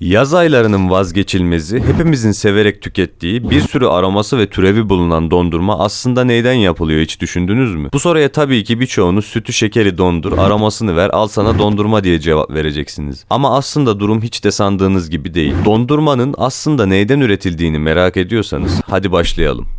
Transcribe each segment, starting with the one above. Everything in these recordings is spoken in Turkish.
Yaz aylarının vazgeçilmezi, hepimizin severek tükettiği bir sürü aroması ve türevi bulunan dondurma aslında neyden yapılıyor hiç düşündünüz mü? Bu soruya tabii ki birçoğunuz sütü şekeri dondur, aromasını ver, al sana dondurma diye cevap vereceksiniz. Ama aslında durum hiç de sandığınız gibi değil. Dondurmanın aslında neyden üretildiğini merak ediyorsanız hadi başlayalım.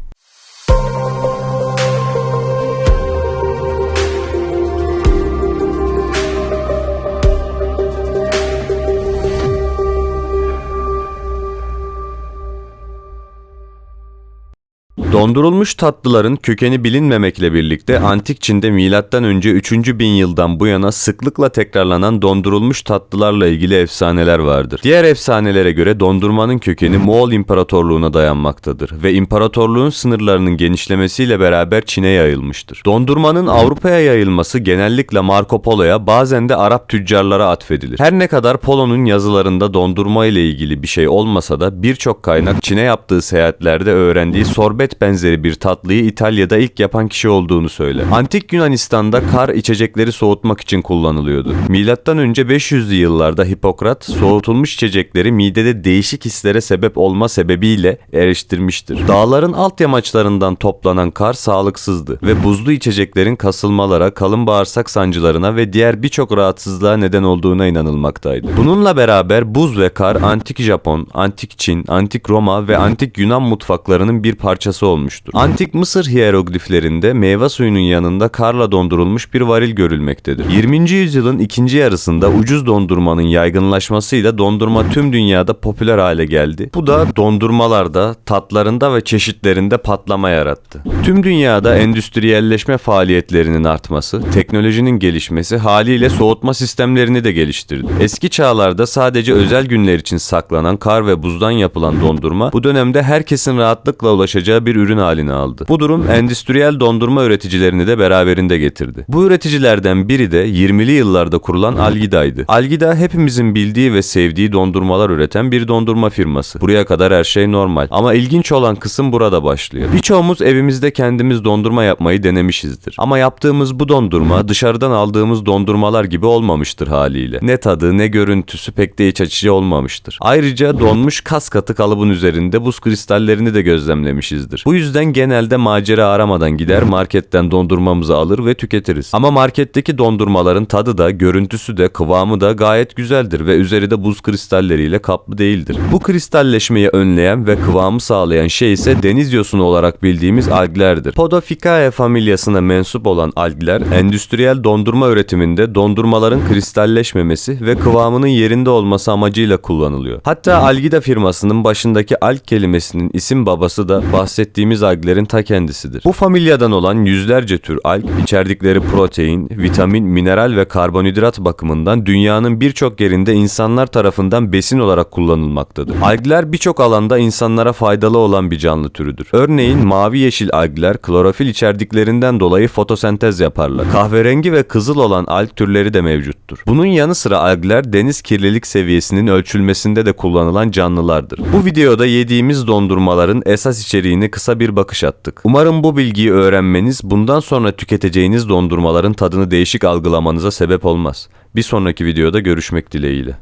Dondurulmuş tatlıların kökeni bilinmemekle birlikte antik Çin'de milattan önce 3. bin yıldan bu yana sıklıkla tekrarlanan dondurulmuş tatlılarla ilgili efsaneler vardır. Diğer efsanelere göre dondurmanın kökeni Moğol İmparatorluğu'na dayanmaktadır ve imparatorluğun sınırlarının genişlemesiyle beraber Çin'e yayılmıştır. Dondurmanın Avrupa'ya yayılması genellikle Marco Polo'ya bazen de Arap tüccarlara atfedilir. Her ne kadar Polo'nun yazılarında dondurma ile ilgili bir şey olmasa da birçok kaynak Çin'e yaptığı seyahatlerde öğrendiği sorbet benzeri bir tatlıyı İtalya'da ilk yapan kişi olduğunu söyler. Antik Yunanistan'da kar içecekleri soğutmak için kullanılıyordu. Milattan önce 500'lü yıllarda Hipokrat soğutulmuş içecekleri midede değişik hislere sebep olma sebebiyle eriştirmiştir. Dağların alt yamaçlarından toplanan kar sağlıksızdı ve buzlu içeceklerin kasılmalara, kalın bağırsak sancılarına ve diğer birçok rahatsızlığa neden olduğuna inanılmaktaydı. Bununla beraber buz ve kar antik Japon, antik Çin, antik Roma ve antik Yunan mutfaklarının bir parçası olmuştur. Antik Mısır hiyerogliflerinde meyve suyunun yanında karla dondurulmuş bir varil görülmektedir. 20. yüzyılın ikinci yarısında ucuz dondurmanın yaygınlaşmasıyla dondurma tüm dünyada popüler hale geldi. Bu da dondurmalarda, tatlarında ve çeşitlerinde patlama yarattı. Tüm dünyada endüstriyelleşme faaliyetlerinin artması, teknolojinin gelişmesi haliyle soğutma sistemlerini de geliştirdi. Eski çağlarda sadece özel günler için saklanan kar ve buzdan yapılan dondurma bu dönemde herkesin rahatlıkla ulaşacağı bir ürün haline aldı. Bu durum endüstriyel dondurma üreticilerini de beraberinde getirdi. Bu üreticilerden biri de 20'li yıllarda kurulan Algida'ydı. Algida hepimizin bildiği ve sevdiği dondurmalar üreten bir dondurma firması. Buraya kadar her şey normal. Ama ilginç olan kısım burada başlıyor. Birçoğumuz evimizde kendimiz dondurma yapmayı denemişizdir. Ama yaptığımız bu dondurma dışarıdan aldığımız dondurmalar gibi olmamıştır haliyle. Ne tadı ne görüntüsü pek de iç açıcı olmamıştır. Ayrıca donmuş kas katı kalıbın üzerinde buz kristallerini de gözlemlemişizdir. Bu yüzden genelde macera aramadan gider marketten dondurmamızı alır ve tüketiriz. Ama marketteki dondurmaların tadı da, görüntüsü de, kıvamı da gayet güzeldir ve üzeri de buz kristalleriyle kaplı değildir. Bu kristalleşmeyi önleyen ve kıvamı sağlayan şey ise deniz yosunu olarak bildiğimiz alglerdir. Podophycae familyasına mensup olan algler, endüstriyel dondurma üretiminde dondurmaların kristalleşmemesi ve kıvamının yerinde olması amacıyla kullanılıyor. Hatta Algida firmasının başındaki alg kelimesinin isim babası da bahsettiğimiz alglerin ta kendisidir. Bu familyadan olan yüzlerce tür alg, içerdikleri protein, vitamin, mineral ve karbonhidrat bakımından dünyanın birçok yerinde insanlar tarafından besin olarak kullanılmaktadır. Algler birçok alanda insanlara faydalı olan bir canlı türüdür. Örneğin mavi yeşil algler klorofil içerdiklerinden dolayı fotosentez yaparlar. Kahverengi ve kızıl olan alg türleri de mevcuttur. Bunun yanı sıra algler deniz kirlilik seviyesinin ölçülmesinde de kullanılan canlılardır. Bu videoda yediğimiz dondurmaların esas içeriğini bir bakış attık. Umarım bu bilgiyi öğrenmeniz bundan sonra tüketeceğiniz dondurmaların tadını değişik algılamanıza sebep olmaz. Bir sonraki videoda görüşmek dileğiyle.